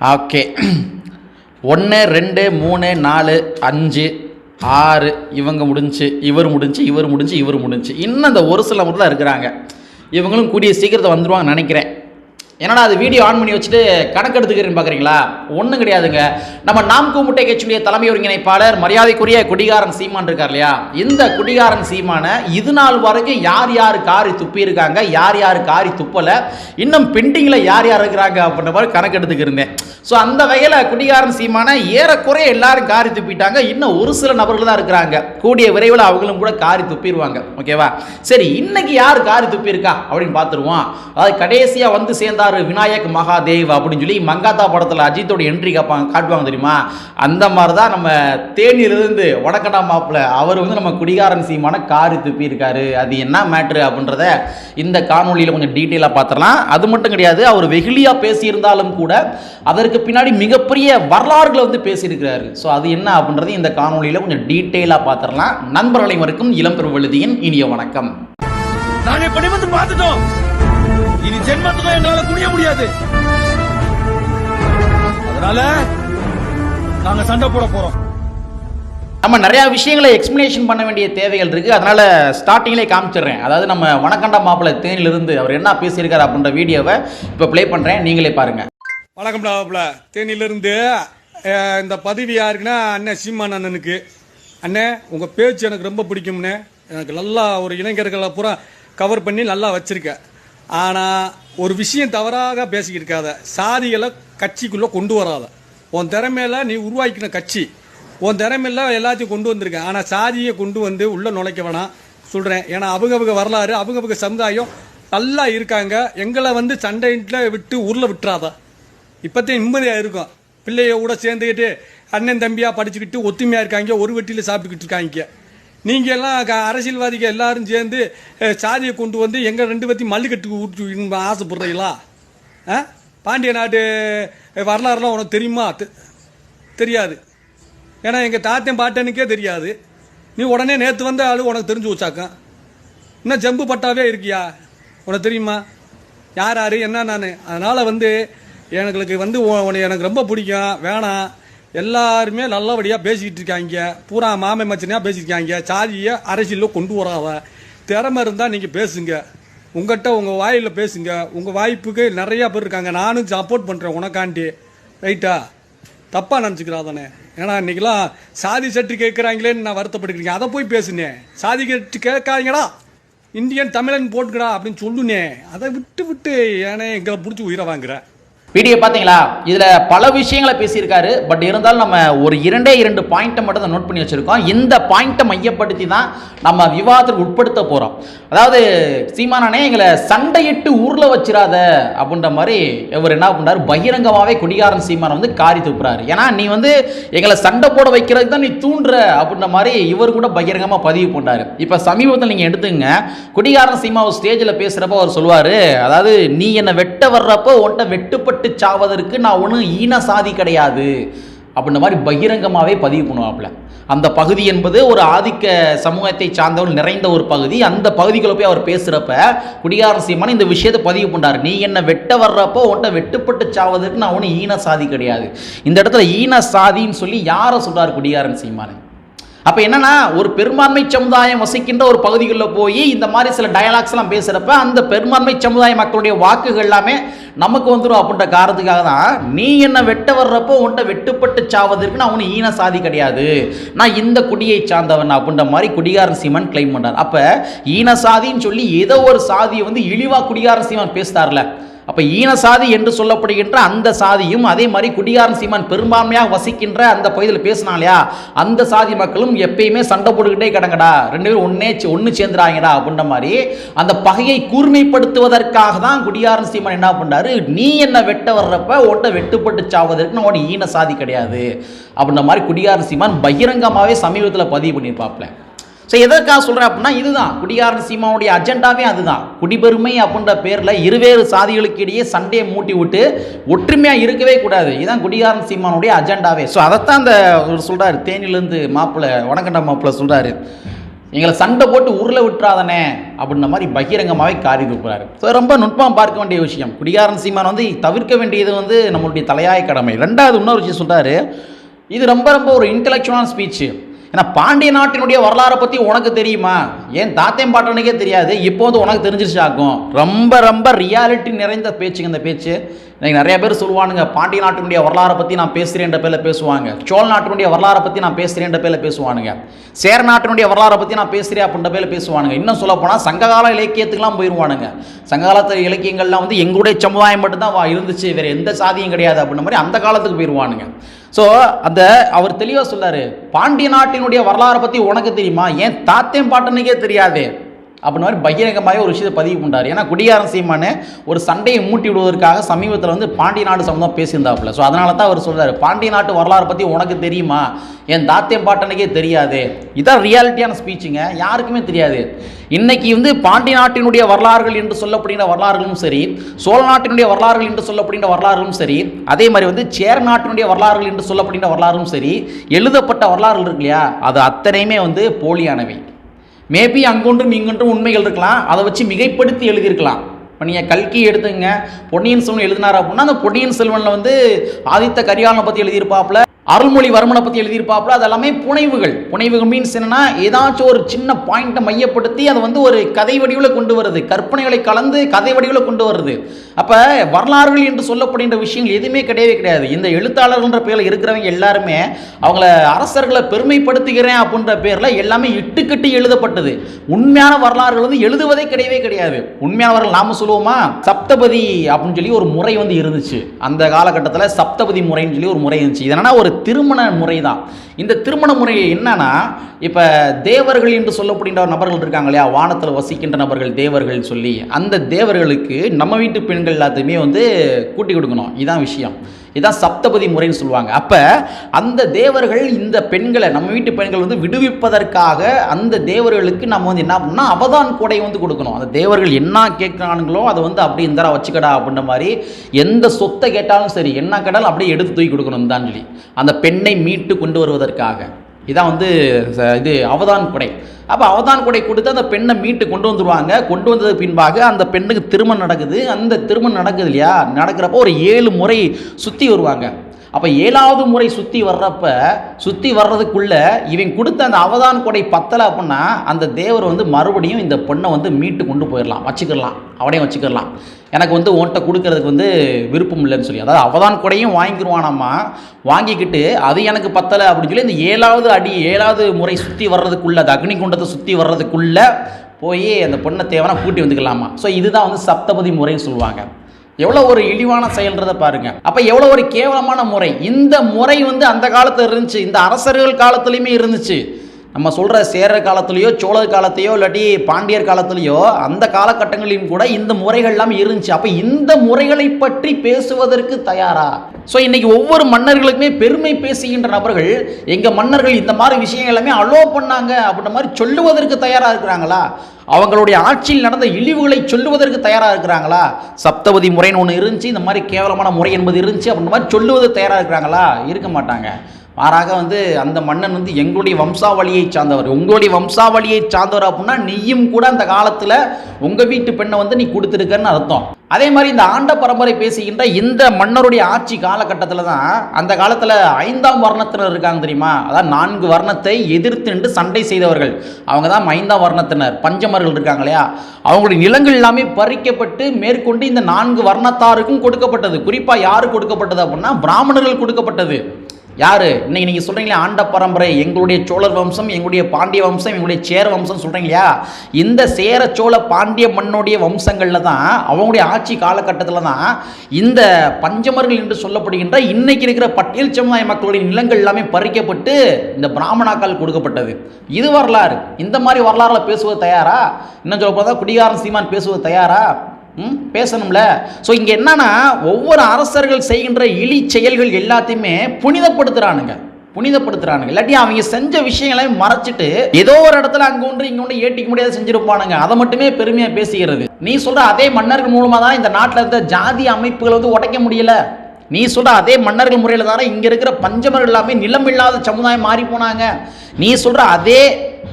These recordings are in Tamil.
ஓகே ஒன்று ரெண்டு மூணு நாலு அஞ்சு ஆறு இவங்க முடிஞ்சு இவர் முடிஞ்சு இவர் முடிஞ்சு இவர் முடிஞ்சு. இன்னும் இந்த ஒரு சில மட்டும் தான் இருக்கிறாங்க. இவங்களும் கூடிய சீக்கிரத்தை வந்துடுவாங்கன்னு நினைக்கிறேன். என்னடா அது வீடியோ ஆன் பண்ணி வச்சுட்டு கணக்கு எடுத்துக்கிறேன்னு பார்க்குறீங்களா ஒன்றும் கிடையாதுங்க. நம்ம நாம் கூமுட்டை கட்சியுடைய தலைமை ஒருங்கிணைப்பாளர் மரியாதைக்குரிய குடிகாரன் சீமான் இருக்கார் இல்லையா? இந்த குடிகாரன் சீமானை இது நாள் வரைக்கும் யார் யார் காரி துப்பி இருக்காங்க யார் யார் காரி துப்பலை இன்னும் பெண்டிங்கில் யார் யார் இருக்கிறாங்க அப்படின்ற மாதிரி கணக்கு எடுத்துக்கிருந்தேன் ஸோ அந்த வகையில் குடிகாரன் சீமானை ஏறக்குறைய எல்லாரும் காரி துப்பிட்டாங்க. இன்னும் ஒரு சில நபர்கள் தான் இருக்கிறாங்க. கூடிய விரைவில் அவங்களும் கூட காரி துப்பிடுவாங்க. ஓகேவா சரி இன்னைக்கு யார் காரி துப்பியிருக்கா? அப்படின்னு பார்த்துருவோம். அதாவது கடைசியாக வந்து சேர்ந்தார் விநாயக் மகாதேவ் அப்படின்னு சொல்லி மங்காத்தா படத்தில் அஜித்தோட என்ட்ரி காப்பாங்க காட்டுவாங்க தெரியுமா? அந்த மாதிரி தான் நம்ம தேனியிலிருந்து வடக்கடா மாப்பிள்ள அவர் வந்து நம்ம குடிகாரன் சீமான காரி துப்பியிருக்காரு. அது என்ன மேட்ரு அப்படின்றத இந்த காணொலியில் கொஞ்சம் டீட்டெயிலாக பார்த்துடலாம். அது மட்டும் கிடையாது அவர் வெகுளியாக பேசியிருந்தாலும் கூட அதற்கு பின்னாடி மிகப்பெரிய வரலாறுகளை வந்து பேசியிருக்கிறாரு. ஸோ அது என்ன அப்படின்றது இந்த காணொலியில் கொஞ்சம் டீட்டெயிலாக பார்த்துடலாம். நண்பர் அனைவருக்கும் இளம் பெருவழுதியின் இனிய வணக்கம். நாங்க இப்ப நிமிர்ந்து பார்த்துட்டோம். இனி ஜென்மத்துக்கும் எங்களால குனிய முடியாது. அதனால நாங்க சண்டை போட போறோம். நம்ம நிறையா விஷயங்களை எக்ஸ்பிளனேஷன் பண்ண வேண்டிய தேவைகள் இருக்குது அதனால் ஸ்டார்டிங்லேயே காமிச்சிடுறேன். அதாவது நம்ம வணக்கண்டா மாப்பிள்ளை தேனிலிருந்து அவர் என்ன பேசியிருக்காரு அப்படின்ற வீடியோவை இப்போ ப்ளே பண்ணுறேன் நீங்களே பாருங்கள் வணக்கம் டாப்ல. தேனியிலிருந்து இந்த பதவி யாருக்குன்னா அண்ணன் சீமான் அண்ணனுக்கு. அண்ணே உங்கள் பேச்சு எனக்கு ரொம்ப பிடிக்கும்ண்ணே எனக்கு நல்லா ஒரு இளைஞர்களை பூரா கவர் பண்ணி நல்லா வச்சுருக்க. ஆனால் ஒரு விஷயம் தவறாக பேசிக்கிட்டு இருக்காத. சாதிகளை கட்சிக்குள்ளே கொண்டு வராத. உன் திறமையில நீ உருவாக்கின கட்சி. உன் திறமையில எல்லாத்தையும் கொண்டு வந்திருக்க. ஆனால் சாதியை கொண்டு வந்து உள்ளே நுழைக்க வேணாம். சொல்கிறேன் ஏன்னா அவங்க அவங்க வரலாறு அவங்க அவங்க சமுதாயம் நல்லா இருக்காங்க. எங்களை வந்து சண்டையில விட்டு ஊரில் விட்டுறாத. இப்போத்தையும் நிம்மதியாக இருக்கும். பிள்ளைய கூட சேர்ந்துக்கிட்டு அண்ணன் தம்பியாக படிச்சுக்கிட்டு ஒத்துமையாக இருக்காங்க. ஒரு வெட்டியில் சாப்பிட்டுக்கிட்டு இருக்காங்க. நீங்கள் எல்லாம் க- அரசியல்வாதிகள் எல்லாரும் சேர்ந்து சாதியை கொண்டு வந்து எங்கள் ரெண்டு பேர்த்தையும் மல்லுக்கட்டுக்கு ஊற்று ஆசைப்படுறீங்களா? ஆ பாண்டிய நாட்டு வரலாறுலாம் உனக்கு தெரியுமா? தெரியாது. ஏன்னா எங்கள் தாத்தன் பாட்டனுக்கே தெரியாது. நீ உடனே நேற்று வந்த ஆள் உனக்கு தெரிஞ்சு வச்சாக்கம். இன்னும் ஜம்பு பட்டாவே இருக்கியா? உனக்கு தெரியுமா? யார் யார்? என்ன நான்? அதனால் வந்து எனக்கு வந்து உன்னை எனக்கு ரொம்ப பிடிக்கும். வேணாம். எல்லாருமே நல்லபடியாக பேசிக்கிட்டு இருக்காங்க. பூரா மாமை மச்சனையாக பேசியிருக்காங்க. சாதியை அரசியலில் கொண்டு வராத. திறமை இருந்தால் நீங்கள் பேசுங்க. உங்கள்கிட்ட உங்கள் வாயில் பேசுங்க. உங்கள் வாய்ப்புக்கு நிறையா பேர் இருக்காங்க. நானும் சப்போர்ட் பண்ணுறேன் உனக்காண்டி. ரைட்டா தப்பாக நினச்சிக்கிறாதானே? ஏன்னா இன்றைக்கெலாம் சாதி சட்டு கேட்குறாங்களேன்னு நான் வருத்தப்பட்டுக்கிறீங்க அதை போய் பேசுனேன் சாதி கட்டு கேட்காதீங்கடா. இந்தியன் தமிழன் போட்டுக்கடா அப்படின்னு சொல்லுனே. அதை விட்டு விட்டு ஏனே எங்களை பிடிச்சி உயிரை வாங்குறேன் வீடியோ பார்த்தீங்களா இதில் பல விஷயங்களை பேசியிருக்காரு. பட் இருந்தாலும் நம்ம ஒரு இரண்டே இரண்டு பாயிண்ட்டை மட்டும் தான் நோட் பண்ணி வச்சுருக்கோம். இந்த பாயிண்ட்டை மையப்படுத்தி தான் நம்ம விவாதத்துக்கு உட்படுத்த போகிறோம் அதாவது சீமானே எங்களை சண்டையிட்டு ஊரில் வச்சிடாத அப்படின்ற மாதிரி இவர் என்ன பண்ணார் பகிரங்கமாகவே குடிகாரன் சீமானை வந்து காரி துப்புறாரு. ஏன்னா நீ வந்து எங்களை சண்டை போட வைக்கிறதுக்கு தான் நீ தூண்டுற அப்படின்ற மாதிரி இவர் கூட பகிரங்கமாக பதிவு பண்ணார் இப்போ சமீபத்தில் நீங்கள் எடுத்துங்க. குடிகாரன் சீமா ஒரு ஸ்டேஜில் பேசுகிறப்ப அவர் சொல்லுவார் அதாவது நீ என்னை வெட்ட வர்றப்போ உன்ட்ட வெட்டுப்பட்டு சாவதற்கு நான் ஒன்றும் ஈன சாதி கிடையாது. அப்படின்ற மாதிரி பகிரங்கமாகவே பதிவு பண்ணுவாப்புல. அந்த பகுதி என்பது ஒரு ஆதிக்க சமூகத்தை சார்ந்தவர்கள் நிறைந்த ஒரு பகுதி. அந்த பகுதிக்குள்ள போய் அவர் பேசுகிறப்ப குடிகாரன் சீமான் இந்த விஷயத்தை பதிவு பண்ணார் நீ என்னை வெட்ட வர்றப்போ உன்கிட்ட வெட்டுப்பட்டு சாவதற்கு நான் ஒன்றும் ஈன சாதி கிடையாது. இந்த இடத்துல ஈன சாதின்னு சொல்லி யாரை சொல்கிறார் குடிகாரன் சீமானு? அப்போ என்னன்னா ஒரு பெரும்பான்மை சமுதாயம் வசிக்கின்ற ஒரு பகுதிகளில் போய் இந்த மாதிரி சில டயலாக்ஸ்லாம் பேசுகிறப்ப அந்த பெரும்பான்மை சமுதாய மக்களுடைய வாக்குகள் எல்லாமே நமக்கு வந்துடும் அப்படின்ற காரணத்துக்காக தான் நீ என்னை வெட்ட வர்றப்போ உன்கிட்ட வெட்டுப்பட்டு சாவதற்கு நான் ஒன்றும் ஈன சாதி கிடையாது. நான் இந்த குடியை சார்ந்தவன் அப்படின்ற மாதிரி குடிகாரன் சீமான் கிளைம் பண்ணார் அப்போ ஈன சாதின்னு சொல்லி ஏதோ ஒரு சாதியை வந்து இழிவாக குடிகாரன் சீமான் பேசுதார்ல அப்போ ஈன சாதி என்று சொல்லப்படுகின்ற அந்த சாதியும் அதே மாதிரி குடியாரன் சீமான் பெரும்பான்மையாக வசிக்கின்ற அந்த பகுதியில் பேசினா இல்லையா அந்த சாதி மக்களும் எப்பயுமே சண்டை போட்டுக்கிட்டே கிடங்கடா. ரெண்டு பேரும் ஒன்னே ஒன்று சேர்ந்துறாங்கடா அப்படின்ற மாதிரி அந்த பகையை கூர்மைப்படுத்துவதற்காக தான் குடியாரன் சீமான் என்ன பண்ணாரு நீ என்ன வெட்ட வர்றப்ப ஓட்ட வெட்டுப்பட்டு சாவதற்கு நான் ஈன சாதி கிடையாது. அப்படின்ற மாதிரி குடியாரன் சீமான் பகிரங்கமாகவே சமீபத்தில் பதிவு பண்ணியிருப்பாப்ல ஸோ எதற்காக சொல்கிறேன் அப்படின்னா இதுதான். குடியாரன் சீமாவுடைய அஜெண்டாவே அதுதான். குடிபெருமை அப்படின்ற பேரில் இருவேறு சாதிகளுக்கு இடையே சண்டையை மூட்டி விட்டு ஒற்றுமையாக இருக்கவே கூடாது. இதுதான் குடியாரன் சீமானுடைய அஜெண்டாவே. ஸோ அதைத்தான் அந்த ஒரு சொல்கிறார் தேனிலேருந்து மாப்பிள்ளை வணக்கண்டா மாப்பிள்ளை சொல்கிறாரு எங்களை சண்டை போட்டு உருளை விட்டுறாதனே அப்படின்ற மாதிரி பகிரங்கமாகவே காரி துப்புறாரு ஸோ ரொம்ப நுட்பம் பார்க்க வேண்டிய விஷயம். குடிகாரன் சீமான் வந்து தவிர்க்க வேண்டியது வந்து நம்மளுடைய தலையாய கடமை. ரெண்டாவது இன்னொரு விஷயம் சொல்கிறாரு இது ரொம்ப ரொம்ப ஒரு இன்டெலெக்சுவலான ஸ்பீச்சு ஏன்னா பாண்டிய நாட்டினுடைய வரலாறை பற்றி உனக்கு தெரியுமா? ஏன் தாத்தையும் பாட்டனுக்கே தெரியாது. இப்போ வந்து உனக்கு தெரிஞ்சிருச்சாக்கும் ரொம்ப ரொம்ப ரியாலிட்டி நிறைந்த பேச்சுங்க இந்த பேச்சு. இன்றைக்கி நிறைய பேர் சொல்லுவானுங்க பாண்டிய நாட்டினுடைய வரலாறை பற்றி நான் பேசுகிறேன்ற பேரில் பேசுவாங்க. சோழ நாட்டினுடைய வரலாறை பற்றி நான் பேசுகிறேன்ற பேரில் பேசுவானுங்க. சேர நாட்டினுடைய வரலாறை பற்றி நான் பேசுகிறேன் அப்படின்ற பேரில் பேசுவானுங்க. இன்னும் சொல்லப்போனால் சங்ககால இலக்கியத்துக்குலாம் போயிடுவானுங்க சங்ககாலத்து இலக்கியங்கள்லாம் வந்து எங்களுடைய சமுதாயம் மட்டும்தான் வா இருந்துச்சு. வேறு எந்த சாதியும் கிடையாது அப்படின்ற மாதிரி அந்த காலத்துக்கு போயிடுவானுங்க ஸோ அந்த அவர் தெளிவாக சொல்லாரு பாண்டிய நாட்டினுடைய வரலாறை பற்றி உனக்கு தெரியுமா? ஏன் தாத்தேன் பாட்டனுக்கே தெரியாது? அப்படின்ற மாதிரி பகிரங்கமாக ஒரு விஷயத்தை பதிவு பண்ணார் ஏன்னா குடியாரம் சீமானு ஒரு சண்டையை மூட்டி விடுவதற்காக சமீபத்தில் வந்து பாண்டிய நாடு சம்மந்தம் பேசியிருந்தாப்புல. ஸோ அதனால தான் அவர் சொல்கிறார் பாண்டிய நாட்டு வரலாறு பற்றி உனக்கு தெரியுமா? என் தாத்தேன் பாட்டனுக்கே தெரியாது. இதான் ரியாலிட்டியான ஸ்பீச்சுங்க யாருக்குமே தெரியாது. இன்னைக்கு வந்து பாண்டிய நாட்டினுடைய வரலாறுகள் என்று சொல்லப்படுகிற வரலாறுகளும் சரி சோழ நாட்டினுடைய வரலாறுகள் என்று சொல்லப்படுகிற வரலாறுகளும் சரி அதே மாதிரி வந்து சேர நாட்டினுடைய வரலாறுகள் என்று சொல்லப்படுகிற வரலாறும் சரி எழுதப்பட்ட வரலாறுகள் இருக்கு இல்லையா? அது அத்தனையுமே வந்து போலியானவை. மேபி அங்கொன்றும் இங்கொன்றும் உண்மைகள் இருக்கலாம். அதை வச்சு மிகைப்படுத்தி எழுதியிருக்கலாம். இப்போ நீங்கள் கல்கி எடுத்துங்க பொன்னியின் செல்வன் எழுதினார் அப்படின்னா அந்த பொன்னியின் செல்வனில் வந்து ஆதித்த கரிகாலனை பற்றி எழுதியிருப்பாப்புல. அருள்மொழிவர்மனை பற்றி எழுதியிருப்பாப்புல அது எல்லாமே புனைவுகள். புனைவுகள் மீன்ஸ் என்னன்னா ஏதாச்சும் ஒரு சின்ன பாயிண்ட்டை மையப்படுத்தி அதை வந்து ஒரு கதை வடிவில் கொண்டு வருது. கற்பனைகளை கலந்து கதை வடிவில் கொண்டு வருது. அப்போ வரலாறுகள் என்று சொல்லப்படுகின்ற விஷயங்கள் எதுவுமே கிடையவே கிடையாது. இந்த எழுத்தாளர்கள்ன்ற பேரில் இருக்கிறவங்க எல்லாருமே அவங்கள அரசர்களை பெருமைப்படுத்துகிறேன் அப்படின்ற பேரில் எல்லாமே இட்டுக்கட்டி எழுதப்பட்டது. உண்மையான வரலாறுகள் வந்து எழுதுவதே கிடையவே கிடையாது. உண்மையான வரலாறு நாம சொல்லுவோமா? சப்தபதி அப்படின்னு சொல்லி ஒரு முறை வந்து இருந்துச்சு. அந்த காலகட்டத்தில் சப்தபதி முறைன்னு சொல்லி ஒரு முறை இருந்துச்சு. இதனால் ஒரு திருமண முறை தான் இந்த திருமண முறை என்னன்னா இப்போ தேவர்கள் என்று சொல்லப்படுகின்ற நபர்கள் இருக்காங்க இல்லையா? வானத்தில் வசிக்கின்ற நபர்கள் தேவர்கள் சொல்லி அந்த தேவர்களுக்கு நம்ம வீட்டு பெண்கள் எல்லாத்தையுமே வந்து கூட்டி கொடுக்கணும். இதுதான் விஷயம். இதான் சப்தபதி முறைன்னு சொல்லுவாங்க. அப்போ அந்த தேவர்கள் இந்த பெண்களை நம்ம வீட்டு பெண்கள் வந்து விடுவிப்பதற்காக அந்த தேவர்களுக்கு நம்ம வந்து என்ன பண்ணணும் அவதான் கொடை வந்து கொடுக்கணும். அந்த தேவர்கள் என்ன கேட்குறானுங்களோ அதை வந்து அப்படியே இந்தரா வச்சுக்கடா அப்படின்ற மாதிரி எந்த சொத்தை கேட்டாலும் சரி என்ன கேட்டாலும் அப்படியே எடுத்து தூக்கி கொடுக்கணும் தான் சொல்லி அந்த பெண்ணை மீட்டு கொண்டு வருவதற்காக. இதான் வந்து இது அவதான் கொடை. அப்போ அவதான் கொடை கொடுத்து அந்த பெண்ணை மீட்டு கொண்டு வந்துருவாங்க. கொண்டு வந்தது பின்பாக அந்த பெண்ணுக்கு திருமணம் நடக்குது. அந்த திருமணம் நடக்குது இல்லையா? நடக்கிறப்போ ஒரு ஏழு முறை சுற்றி வருவாங்க. அப்போ ஏழாவது முறை சுற்றி வர்றப்ப சுற்றி வர்றதுக்குள்ள இவன் கொடுத்த அந்த அவதான் கொடை பத்தலை அப்படின்னா அந்த தேவர் வந்து மறுபடியும் இந்த பொண்ணை வந்து மீட்டு கொண்டு போயிடலாம் வச்சுக்கிடலாம் அவனையும் வச்சுக்கிடலாம் எனக்கு வந்து உன்கிட்ட கொடுக்கறதுக்கு வந்து விருப்பம் இல்லைன்னு சொல்லி. அதாவது அவதான் கூடையும் வாங்கிக்கிருவானாமா வாங்கிக்கிட்டு அது எனக்கு பத்தலை அப்படின்னு சொல்லி இந்த ஏழாவது அடி ஏழாவது முறை சுற்றி வர்றதுக்குள்ள அது அக்னி குண்டத்தை சுற்றி வர்றதுக்குள்ள போய் அந்த பொண்ணை தேவனா கூட்டி வந்துக்கலாமா? ஸோ இதுதான் வந்து சப்தபதி முறைன்னு சொல்லுவாங்க. எவ்வளோ ஒரு இழிவான செயல்ன்றதை பாருங்க. அப்போ எவ்வளோ ஒரு கேவலமான முறை. இந்த முறை வந்து அந்த காலத்தில் இருந்துச்சு. இந்த அரசர்கள் காலத்துலேயுமே இருந்துச்சு. நம்ம சொல்கிற சேரர் காலத்துலேயோ சோழர் காலத்தையோ இல்லாட்டி பாண்டியர் காலத்துலேயோ அந்த காலகட்டங்களிலும் கூட இந்த முறைகள்லாம் இருந்துச்சு. அப்போ இந்த முறைகளை பற்றி பேசுவதற்கு தயாரா? ஸோ இன்னைக்கு ஒவ்வொரு மன்னர்களுக்குமே பெருமை பேசுகின்ற நபர்கள் எங்கள் மன்னர்கள் இந்த மாதிரி விஷயங்கள் எல்லாமே அலோ பண்ணாங்க அப்படின்ற மாதிரி சொல்லுவதற்கு தயாராக இருக்கிறாங்களா? அவங்களுடைய ஆட்சியில் நடந்த இழிவுகளை சொல்லுவதற்கு தயாராக இருக்கிறாங்களா? சப்தவதி முறைன்னு ஒன்று இருந்துச்சு இந்த மாதிரி கேவலமான முறை என்பது இருந்துச்சு அப்படின்ற மாதிரி சொல்லுவது தயாராக இருக்கிறாங்களா? இருக்க மாட்டாங்க. மாறாக வந்து அந்த மன்னன் வந்து எங்களுடைய வம்சாவளியை சார்ந்தவர். உங்களுடைய வம்சாவளியை சார்ந்தவர் அப்படின்னா நீயும் கூட அந்த காலத்தில் உங்கள் வீட்டு பெண்ணை வந்து நீ கொடுத்துருக்கன்னு அர்த்தம். அதே மாதிரி இந்த ஆண்ட பரம்பரை பேசுகின்ற இந்த மன்னருடைய ஆட்சி காலகட்டத்தில் தான் அந்த காலத்தில் ஐந்தாம் வர்ணத்தினர் இருக்காங்க தெரியுமா? அதான் நான்கு வர்ணத்தை எதிர்த்து நின்று சண்டை செய்தவர்கள். அவங்க தான் ஐந்தாம் வர்ணத்தினர் பஞ்சமர்கள் இருக்காங்க இல்லையா? அவங்களுடைய நிலங்கள் எல்லாமே பறிக்கப்பட்டு மேற்கொண்டு இந்த நான்கு வர்ணத்தாருக்கும் கொடுக்கப்பட்டது. குறிப்பாக யாருக்கு கொடுக்கப்பட்டது அப்படின்னா பிராமணர்கள் கொடுக்கப்பட்டது. யார்? இன்னைக்கு நீங்கள் சொல்கிறீங்களே ஆண்ட பரம்பரை எங்களுடைய சோழர் வம்சம் எங்களுடைய பாண்டிய வம்சம் எங்களுடைய சேர வம்சம் சொல்கிறீங்க இல்லையா இந்த சேர சோழ பாண்டிய மண்ணுடைய வம்சங்களில் தான் அவங்களுடைய ஆட்சி காலகட்டத்தில் தான் இந்த பஞ்சமர்கள் என்று சொல்லப்படுகின்ற இன்னைக்கு இருக்கிற பட்டியல் சமுதாய மக்களுடைய நிலங்கள் எல்லாமே பறிக்கப்பட்டு இந்த பிராமணாக்கள் கொடுக்கப்பட்டது. இது வரலாறு. இந்த மாதிரி வரலாறுல பேசுவது தயாரா? இன்னும் சொல்ல போதா குடிகாரன் சீமான் பேசுவது தயாரா? பேசணும்ல. ஸோ இங்கே என்னன்னா ஒவ்வொரு அரசர்கள் செய்கின்ற இழி செயல்கள் எல்லாத்தையுமே புனிதப்படுத்துறானுங்க. புனிதப்படுத்துறானுங்க. இல்லாட்டி அவங்க செஞ்ச விஷயங்களையும் மறைச்சிட்டு ஏதோ ஒரு இடத்துல அங்க ஒன்று இங்க ஒன்று ஏட்டிக்க முடியாத செஞ்சிருப்பானுங்க. அதை மட்டுமே பெருமையா பேசுகிறது. நீ சொல்ற அதே மன்னர்கள் மூலமா தான் இந்த நாட்டில் இருந்த ஜாதி அமைப்புகளை வந்து உடைக்க முடியல. நீ சொல்ற அதே மன்னர்கள் முறையில் தானே இங்க இருக்கிற பஞ்சமர்கள் எல்லாமே நிலம் இல்லாத சமுதாயம் மாறி போனாங்க. நீ சொல்ற அதே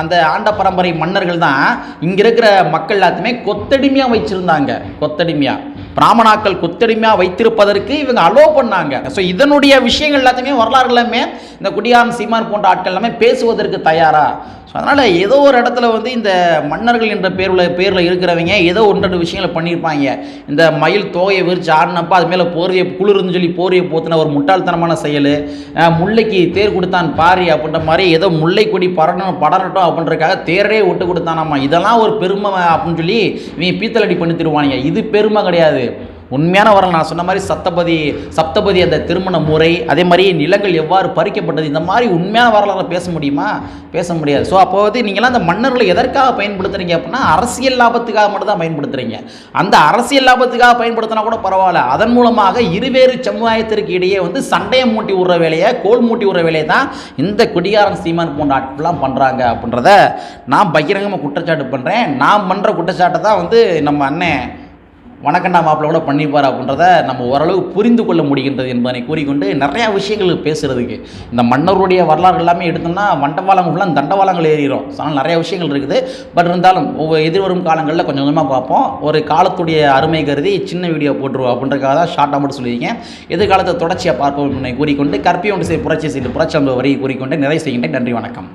அந்த ஆண்ட பரம்பரை மன்னர்கள் தான் இங்கே இருக்கிற மக்கள் எல்லாத்தையுமே கொத்தடிமையாக வச்சுருந்தாங்க. கொத்தடிமையாக பிராமணாக்கள் கொத்தடிமையாக வைத்திருப்பதற்கு இவங்க அலோ பண்ணாங்க. ஸோ இதனுடைய விஷயங்கள் எல்லாத்தையுமே வரலாறு எல்லாமே இந்த குடியான் சீமான் போன்ற ஆட்கள் எல்லாமே பேசுவதற்கு தயாரா? ஸோ அதனால் ஏதோ ஒரு இடத்துல வந்து இந்த மன்னர்கள் என்ற பேரில் பேரில் இருக்கிறவங்க ஏதோ ஒன்று ரெண்டு விஷயங்களை பண்ணியிருப்பாங்க. இந்த மயில் தோகையை விரிச்சு ஆடினப்போ அது மேலே போர்வையை குளிர்னு சொல்லி போர்வையை போத்தின ஒரு முட்டாள்தனமான செயல். முல்லைக்கு தேர் கொடுத்தான் பாரி அப்படின்ற மாதிரி ஏதோ முல்லை கொடி படணும் படரட்டும் அப்படின்றதுக்காக தேரே விட்டு கொடுத்தானாமா. இதெல்லாம் ஒரு பெருமை அப்படின்னு சொல்லி இவங்க பீத்தலடி பண்ணி தருவானுங்க. இது பெருமை கிடையாது. உண்மையான வரலாறு நான் சொன்ன மாதிரி சப்தபதி சப்தபதி அந்த திருமண முறை அதே மாதிரி நிலங்கள் எவ்வாறு பறிக்கப்பட்டது இந்த மாதிரி உண்மையான வரலாறு பேச முடியுமா? பேச முடியாது. ஸோ அப்போ வந்து நீங்களாம் அந்த மன்னர்களை எதற்காக பயன்படுத்துறீங்க அப்படின்னா அரசியல் லாபத்துக்காக மட்டும் தான் பயன்படுத்துறீங்க. அந்த அரசியல் லாபத்துக்காக பயன்படுத்தினா கூட பரவாயில்ல. அதன் மூலமாக இருவேறு சமுதாயத்திற்கு இடையே வந்து சண்டையை மூட்டி விடுற வேலையை கோல் மூட்டி விடுற வேலையை தான் இந்த குடியாரன் சீமான் போன்ற ஆட்கள்லாம் பண்ணுறாங்க அப்படின்றத நான் பகிரங்கமாக குற்றச்சாட்டு பண்ணுறேன் நான் பண்ணுற குற்றச்சாட்டை தான் வந்து நம்ம அண்ணன் வணக்கண்டா மாப்பிள்ள கூட பண்ணிப்பார் அப்படின்றத நம்ம ஓரளவு புரிந்து கொள்ள முடிகின்றது என்பதனை கூறிக்கொண்டு நிறையா விஷயங்கள் பேசுகிறதுக்கு இந்த மன்னருடைய வரலாறு எல்லாமே எடுத்தோம்னா வண்டவாளம் ஃபுல்லாக தண்டவாளங்கள் ஏறிடும் ஆனால் அதனால் நிறைய விஷயங்கள் இருக்குது. பட் இருந்தாலும் ஒவ்வொரு எதிர்வரும் காலங்களில் கொஞ்சம் கொஞ்சமாக பார்ப்போம். ஒரு காலத்துடைய அருமை கருதி சின்ன வீடியோ போட்டுருவோம் அப்படின்றக்காக தான் ஷார்ட்டாக மட்டும் சொல்லியிருக்கேன். எதிர்காலத்தை தொடர்ச்சியாக பார்ப்போம் என்பதை கூறிக்கொண்டு கற்பியோண்டு செய்ய புரட்சி செய்து புரட்சி அந்த வரியை கூறிக்கொண்டு நிறைவு செய்கின்றேன். நன்றி வணக்கம்.